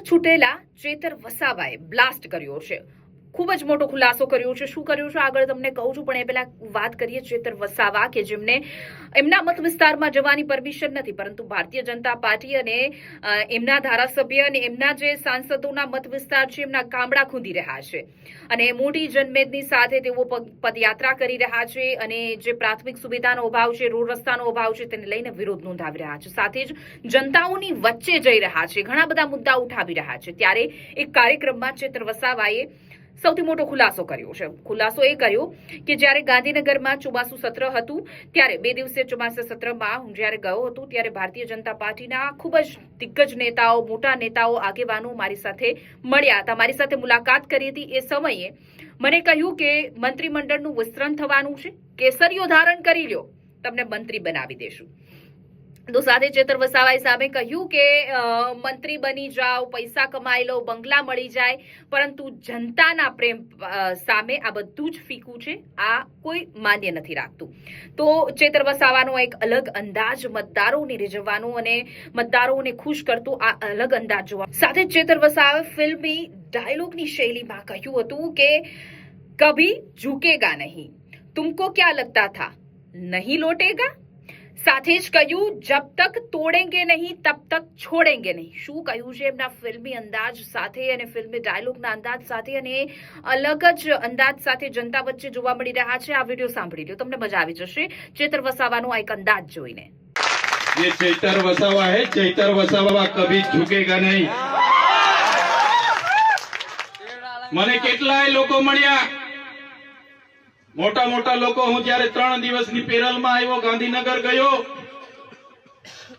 છૂટેલા ચેતર વસાવાએ બ્લાસ્ટ કર્યો છે. ખૂબ જ મોટો ખુલાસો કર્યો છે. શું કર્યું છે? આગળ તમને કહું છું, પણ એ પહેલા વાત કરીએ ચેતર વસાવા, કે જેમને એમના મત વિસ્તારમાં જવાની પરમિશન નથી, પરંતુ ભારતીય જનતા પાર્ટી અને એમના ધારાસભ્ય અને એમના જે સાંસદોના મત વિસ્તાર છે, એમના ગામડા ખૂંદી રહ્યા છે. અને મોટી જનમેદની સાથે તેઓ પદયાત્રા કરી રહ્યા છે અને જે પ્રાથમિક સુવિધાનો અભાવ છે, રોડ રસ્તાનો અભાવ છે, તેને લઈને વિરોધ નોંધાવી રહ્યા છે. સાથે જ જનતાઓની વચ્ચે જઈ રહ્યા છે. ઘણા બધા મુદ્દા ઉઠાવી રહ્યા છે. ત્યારે એક કાર્યક્રમમાં ચેતર વસાવાએ સૌથી મોટો ખુલાસો કર્યો છે. ખુલાસો એ કર્યો કે જ્યારે ગાંધીનગરમાં ચોમાસુ સત્ર હતું, ત્યારે બે દિવસીય ચોમાસા સત્રમાં હું જ્યારે ગયો હતો, ત્યારે ભારતીય જનતા પાર્ટીના ખૂબ જ દિગ્ગજ નેતાઓ, મોટા નેતાઓ, આગેવાનો મારી સાથે મળ્યા હતા. મારી સાથે મુલાકાત કરી હતી. એ સમયે મને કહ્યું કે મંત્રીમંડળનું વિસ્તરણ થવાનું છે. કેસરીઓ ધારણ કરી લ્યો. તમને મંત્રી બનાવી દેશું. તો સાથે ચેતર વસાવાએ સામે કહ્યું કે મંત્રી બની જાઓ, પૈસા કમાઈ લો, બંગલા મળી જાય, પરંતુ જનતાના પ્રેમ સામે આ બધું જ ફીકું છે, આ કોઈ માન્ય નથી રાખતું. તો ચેતર વસાવાનો એક અલગ અંદાજ મતદારોને રીઝવવાનો અને મતદારોને ખુશ કરતો આ અલગ અંદાજ જોવા. સાથે ચેતર વસાવે ફિલ્મી ડાયલોગની શૈલીમાં કહ્યું હતું કે, કભી ઝુકેગા નહીં. તુમકો ક્યાં લગતા થા? નહીં લોટેગા? સાથે જ કહ્યું જબ તક તોડેંગે નહીં તબ તક છોડેંગે નહીં શું કહ્યું છે એમના ફિલ્મી અંદાજ સાથે અને ફિલ્મી ડાયલોગના અંદાજ સાથે અને અલગ જ અંદાજ સાથે જનતા વચ્ચે જોવા મળી રહ્યા છે આ વિડીયો સાંભળી લો તમને મજા આવી જશે ચેતર વસાવાનો આ એક અંદાજ જોઈને ये चैतर वसावा है चैतर वसावा कभी झुकेगा नहीं મને કેટલાય લોકો મળ્યા મોટા મોટા લોકો, હું જયારે ત્રણ દિવસની પેરલમાં આવ્યો, ગાંધીનગર ગયો,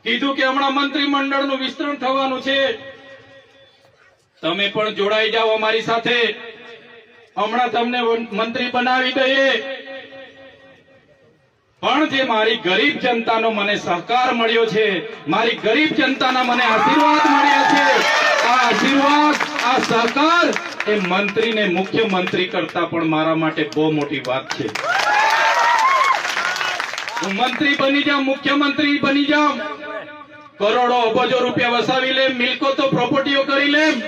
કીધું કે હમણાં મંત્રીમંડળનું વિસ્તરણ થવાનું છે. તમે પણ જોડાઈ જાઓ અમારી સાથે. હમણાં તમને મંત્રી બનાવી દઈએ. પણ જે મારી ગરીબ જનતાનો મને સહકાર મળ્યો છે, મારી ગરીબ જનતાના મને આશીર્વાદ મળ્યા છે. આ સહકાર એ મંત્રીને મુખ્યમંત્રી કરતા પણ મારા માટે બહુ મોટી વાત છે. હું મંત્રી બની જાઉં, મુખ્યમંત્રી બની જાઉં. કરોડો અબજો રૂપિયા વસાવી લે મિલકો તો પ્રોપર્ટીઓ કરી લેમ.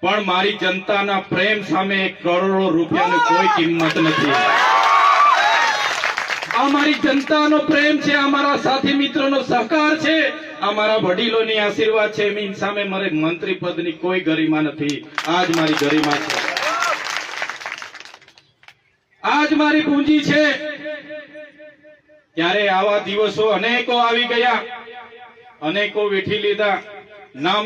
પણ મારી જનતાના પ્રેમ સામે કરોડો રૂપિયાની કોઈ કિંમત નથી. આ મારી જનતાનો પ્રેમ છે, આ મારા સાથી મિત્રોનો સહકાર છે. આ મારા વડીલોની આશીર્વાદ છે એની સામે મારે મંત્રી પદની કોઈ ગરિમા નથી. આજ મારી ગરિમા છે. આજ મારી પૂંજી છે. ત્યારે આવા દિવસો અનેકો આવી ગયા. અનેકો વેઠી લીધા. નામ